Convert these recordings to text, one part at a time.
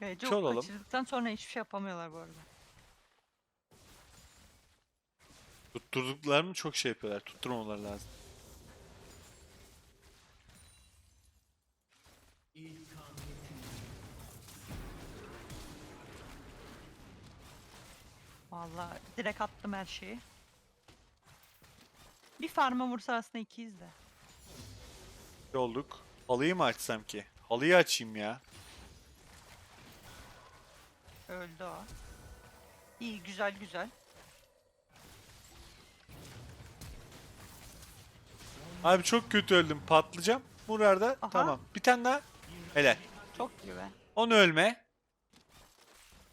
Ve Kör çok olalım. kaçırdıktan sonra hiçbir şey yapamıyorlar bu arada. Tutturduklarını çok şey yapıyorlar. Tutturmamaları lazım. Vallahi direkt attım her şeyi. Bir farma vursa aslında ikiyiz de. Bir olduk. Halıyı mı açsam ki? Halıyı açayım ya. Öldü o. İyi güzel güzel. Abi çok kötü öldüm. Patlayacağım. Murar'da. Aha. Tamam. Bir tane daha. Helal. Çok iyi be. Onu ölme.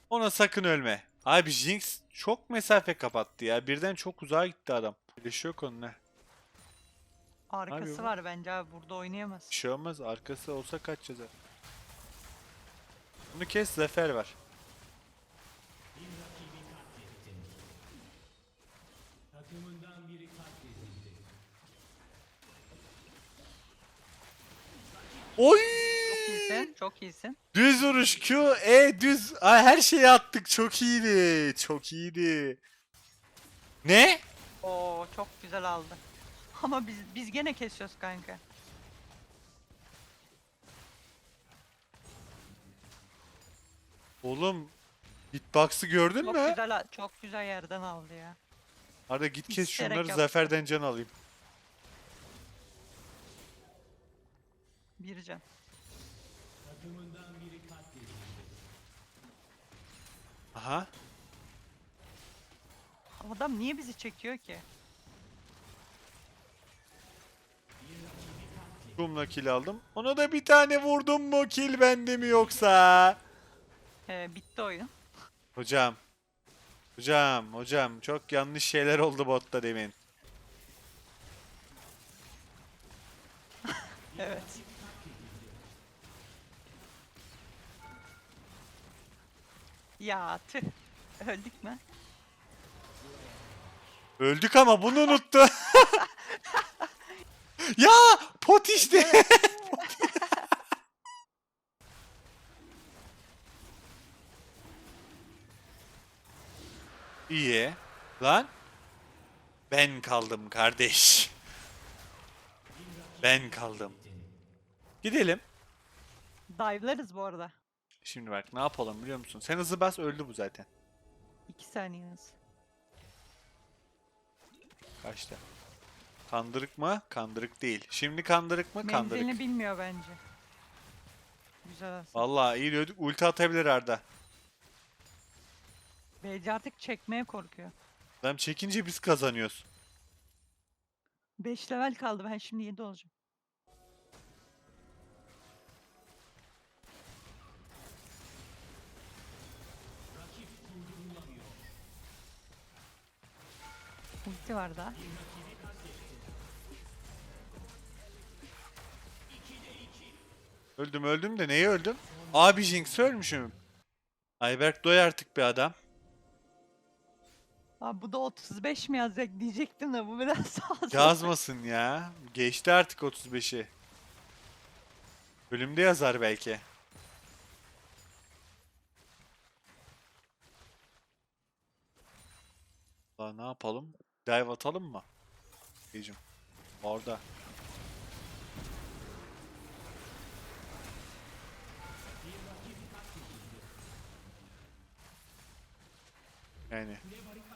Ona sakın ölme. Abi Jinx çok mesafe kapattı ya. Birden çok uzağa gitti adam. Bir şey yok onun ne. Arkası bu? var bence abi burada oynayamaz. Bir şey olmaz. Arkası olsa kaç yazar. Bunu kes zafer var. Oy! Çok iyisin, çok iyisin. Düz vuruş Q, E düz. Ay her şeyi attık. Çok iyiydi. Çok iyiydi. Ne? Oo çok güzel aldı. Ama biz biz gene kesiyoruz kanka. Oğlum hitbox'ı gördün Çok mü? güzel çok güzel yerden aldı ya. Arda git kes İsteyerek şunları yaptı. Zafer'den can alayım. Bir can. Aha. Adam niye bizi çekiyor ki? Kumla kill aldım. Ona da bir tane vurdum mu kill bende mi yoksa? Ee, bitti oyun. Hocam. Hocam, hocam çok yanlış şeyler oldu botta demin. Evet. Ya tüh. Öldük mü? Öldük ama bunu unuttu. ya pot işte. Kaldım kardeş. Ben kaldım. Gidelim. Dive'larız bu arada. Şimdi bak ne yapalım biliyor musun? Sen hızı bas öldü bu zaten. 2 saniyeniz. Kaçta? Kandırık mı? Kandırık değil. Şimdi kandırık mı? Kandırık. Menzilini bilmiyor bence. Güzel aslında. Vallahi iyi diyorduk. Ulti atabilir Arda. BC artık çekmeye korkuyor. Adam çekince biz kazanıyoruz. 5 level kaldı ben şimdi 7 olacağım. Ulti var daha. Öldüm öldüm de neye öldüm? Abi Jinx ölmüşüm. Ayberk doy artık bir adam. Abi bu da 35 mi yazacak diyecektim de bu biraz fazla. Yazmasın ya. Geçti artık 35'i. Bölümde yazar belki. Daha ne yapalım? Dive atalım mı? Diyeceğim. Orada. Yani.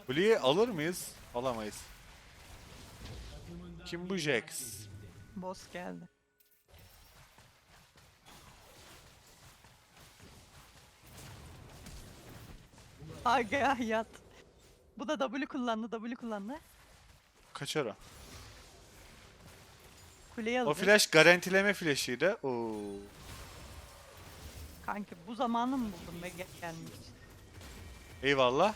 Kuleyi alır mıyız? Alamayız. Kim bu Jax? Boss geldi. Aga yat. Bu da W kullandı, W kullandı. Kaçar o. Kuleyi O alacak. flash garantileme flash'ıydı. Oo. Kanki bu zamanı mı buldun be gel- gelmek için? Eyvallah.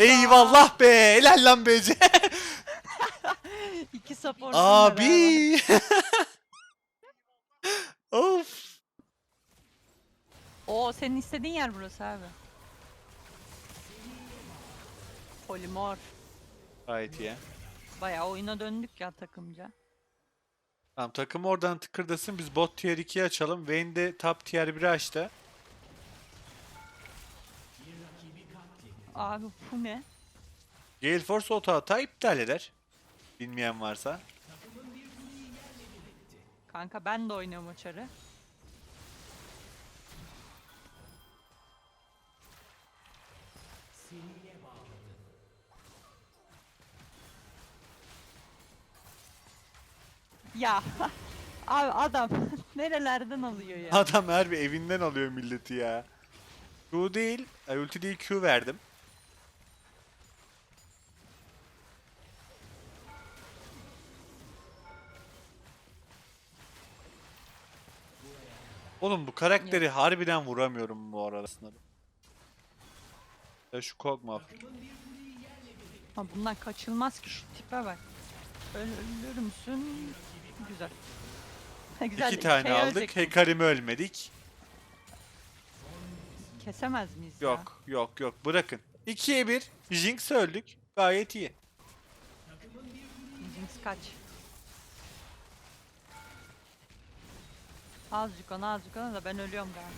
Eyvallah be. Helal lan BC. İki support. Abi. of. Oo senin istediğin yer burası abi. Polimor. Gayet iyi. Bayağı oyuna döndük ya takımca. Tamam takım oradan tıkırdasın. Biz bot tier 2'yi açalım. Vayne de top tier 1'i açtı. Abi bu ne? Gale Force auto hata iptal eder. Bilmeyen varsa. Kanka ben de oynuyorum o çarı. Ya abi adam nerelerden alıyor ya? Adam her bir evinden alıyor milleti ya. Q değil, ay, ulti değil Q verdim. Oğlum bu karakteri harbiden vuramıyorum bu arada aslında. Ya şu Kog'Maw. Ama bundan kaçılmaz ki şu tipe bak. Öl ölür müsün? Güzel. Güzel. İki tane şey aldık. ölecek. Hekarim'i ölmedik. Kesemez miyiz ya? Yok, yok, yok. Bırakın. 2'ye 1. Jinx öldük. Gayet iyi. Jinx kaç. Azıcık ona azıcık ona da ben ölüyorum galiba.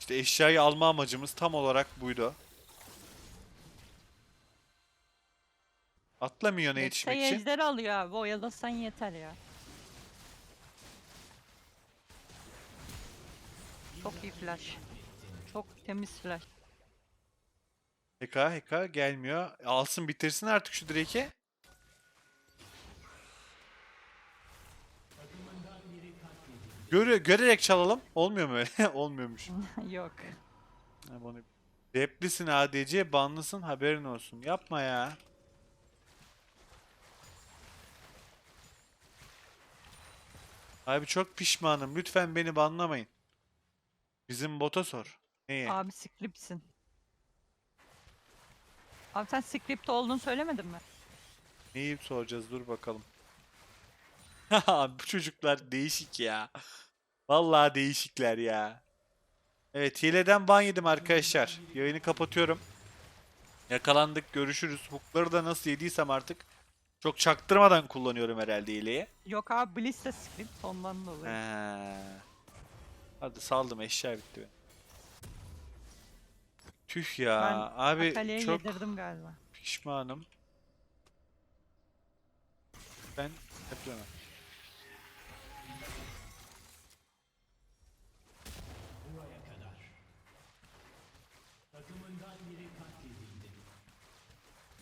İşte eşyayı alma amacımız tam olarak buydu. Atlamıyor ne yetişmek Şey için. ejderi alıyor abi. Oyalasan yeter ya. Çok iyi flash. Çok temiz flash. Heka heka gelmiyor. Alsın bitirsin artık şu Drake'i. Göre, görerek çalalım. Olmuyor mu öyle? Olmuyormuş. Yok. Ha, bunu... Replisin ADC, banlısın haberin olsun. Yapma ya. Abi çok pişmanım. Lütfen beni banlamayın. Bizim bota sor. Neye? Abi scriptsin. Abi sen script olduğunu söylemedin mi? Neyi soracağız dur bakalım. Bu çocuklar değişik ya. Vallahi değişikler ya. Evet hileden ban yedim arkadaşlar. Yayını kapatıyorum. Yakalandık görüşürüz. Hookları da nasıl yediysem artık. Çok çaktırmadan kullanıyorum herhalde hileyi. Yok abi Bliss de script ondan dolayı. He. Hadi saldım eşya bitti benim. Tüh ya. Ben Abi çok yedirdim galiba. pişmanım. Ben yapıyorum.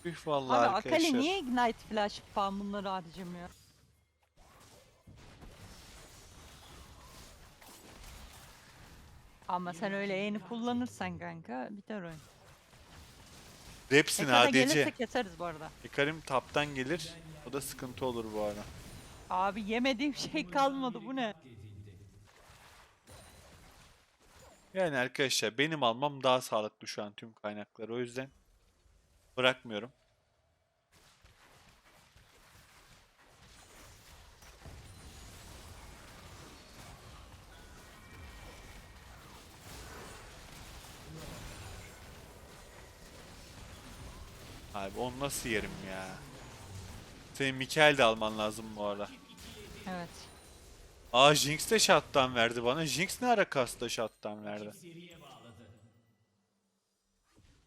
Tüh vallahi Abi arkadaşlar. Akali niye Ignite Flash falan bunları harcamıyor? Ama sen öyle E'ni kullanırsan kanka biter oyun. Repsin Ekada ADC. gelirse keseriz bu arada. Hikarim taptan gelir. O da sıkıntı olur bu arada. Abi yemediğim şey kalmadı bu ne? Yani arkadaşlar benim almam daha sağlıklı şu an tüm kaynakları. O yüzden bırakmıyorum. Abi onu nasıl yerim ya? Senin Mikael de alman lazım bu arada. Evet. Aa Jinx de shot'tan verdi bana. Jinx ne ara kasta shot'tan verdi?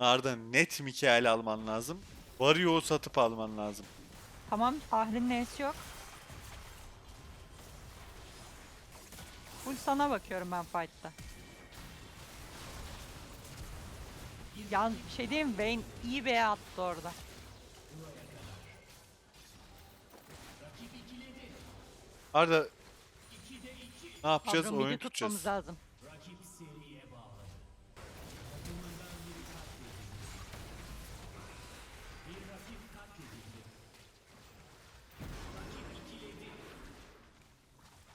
Arda net Mikael alman lazım. Vario'yu satıp alman lazım. Tamam Ahri'nin E'si yok. Full sana bakıyorum ben fight'ta. Yan şey diyeyim? Vayne iyi bir E attı orada. Arda ne yapacağız? Kadro Oyun tutmamız tutacağız. lazım.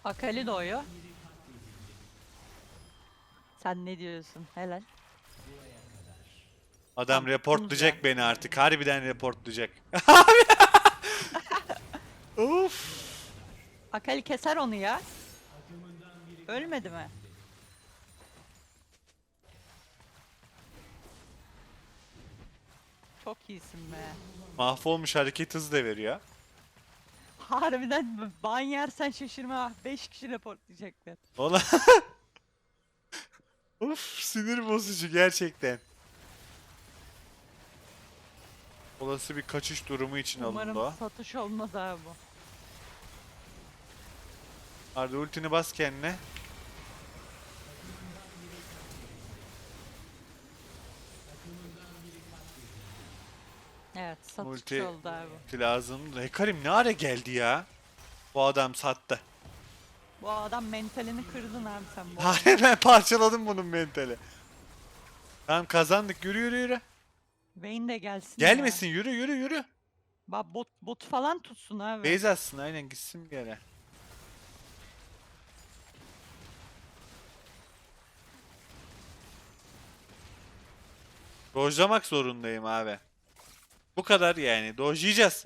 Akali doğuyor. Sen ne diyorsun? Helal. Adam reportlayacak beni artık. Harbiden reportlayacak. Uf. Akali keser onu ya. Ölmedi mi? Çok iyisin be. Mahvolmuş hareket hızı da veriyor. Harbiden ban yersen şaşırma. 5 kişi reportlayacaklar. Ola. of sinir bozucu gerçekten. Olası bir kaçış durumu için alındı Umarım o. satış olmaz abi bu. Arda ultini bas kendine. Evet satış Multi- oldu abi. Lazım. Hekarim ne ara geldi ya? Bu adam sattı. Bu adam mentalini kırdın abi sen bu. Hayır ben parçaladım bunun mentali. Tamam kazandık yürü yürü yürü. Vayne de gelsin. ya. Gelmesin yürü yürü yürü. Bak bot, bot falan tutsun abi. Beyz atsın aynen gitsin bir yere. Dojlamak zorundayım abi. Bu kadar yani. Dojlayacağız.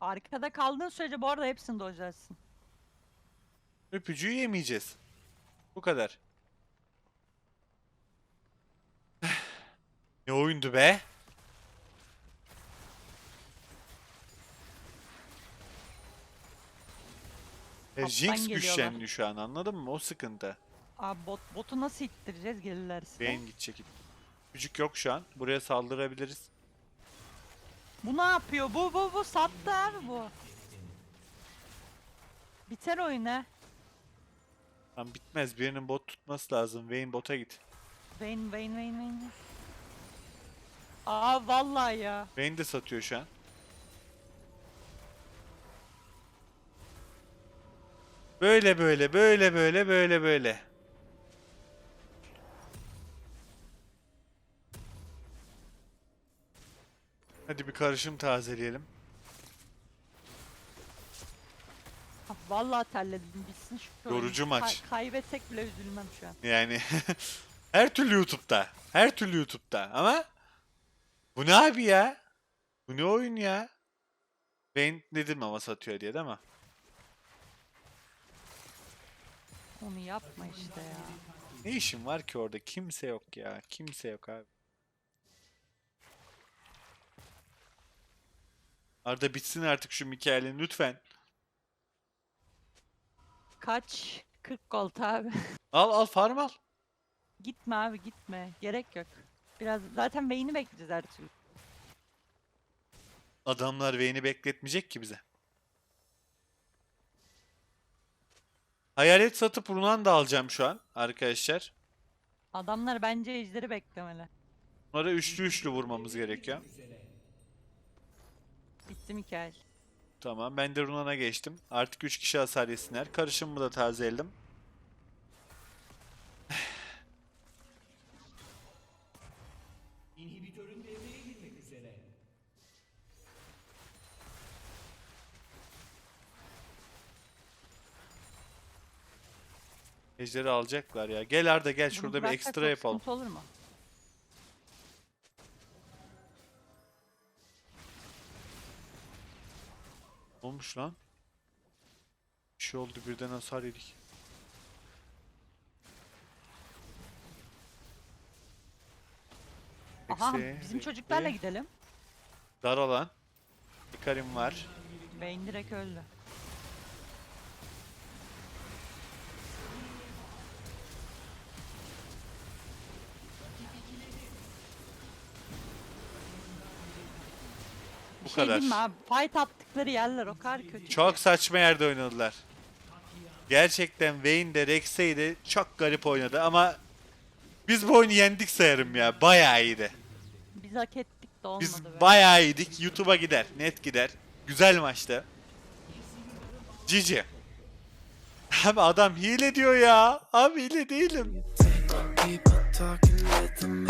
Arkada kaldığın sürece bu arada hepsini dojlarsın. Öpücüğü yemeyeceğiz. Bu kadar. ne oyundu be? E, Jinx geliyorlar. güçlendi şu an anladın mı? O sıkıntı. Abi bot, botu nasıl ittireceğiz gelirlerse. Beyin gidecek. Öpücük yok şu an. Buraya saldırabiliriz. Bu ne yapıyor? Bu bu bu sattı abi bu. Biter oyun ha. Tam bitmez. Birinin bot tutması lazım. Vayne bota git. Vayne Vayne Vayne Vayne. Aa vallahi ya. Vayne de satıyor şu an. Böyle böyle böyle böyle böyle böyle. Hadi bir karışım tazeleyelim. Ah, Vallahi terledim bitsin şu oyun. Yorucu maç. Kay- kaybetsek bile üzülmem şu an. Yani her türlü YouTube'da. Her türlü YouTube'da. Ama bu ne abi ya? Bu ne oyun ya? Vayne dedim ama satıyor diye değil mi? Onu yapma işte ya. Ne işin var ki orada? Kimse yok ya. Kimse yok abi. Arda bitsin artık şu Mikael'in lütfen. Kaç? 40 gold abi. Al al farm al. gitme abi gitme. Gerek yok. Biraz zaten Vayne'i bekleyeceğiz her türlü. Adamlar Vayne'i bekletmeyecek ki bize. Hayalet satıp Runan da alacağım şu an arkadaşlar. Adamlar bence ejderi beklemeli. Bunlara üçlü üçlü vurmamız gerekiyor. Bitti Mikael. Tamam ben de Runan'a geçtim. Artık 3 kişi hasar yesinler. Karışımımı da tazeledim. Ejderi alacaklar ya. Gel Arda gel şurada bir bıraksak ekstra çok yapalım. sıkıntı olur mu? Olmuş lan? Bir şey oldu birden hasar yedik. Aha Eksi, bizim çocuklarla gidelim. Dar alan. Hikarim var. Vayne direkt öldü. Bu şey kadar. diyeyim mi abi? Fight attıkları yerler o kadar kötü. Çok saçma yerde oynadılar. Gerçekten Vayne de Rex'ey de çok garip oynadı ama biz bu oyunu yendik sayarım ya. Bayağı iyiydi. Biz hak ettik de olmadı Biz be. bayağı iyiydik. YouTube'a gider. Net gider. Güzel maçtı. Cici. Abi adam hile diyor ya. Abi hile değilim. People talking, let them hate. Ain't no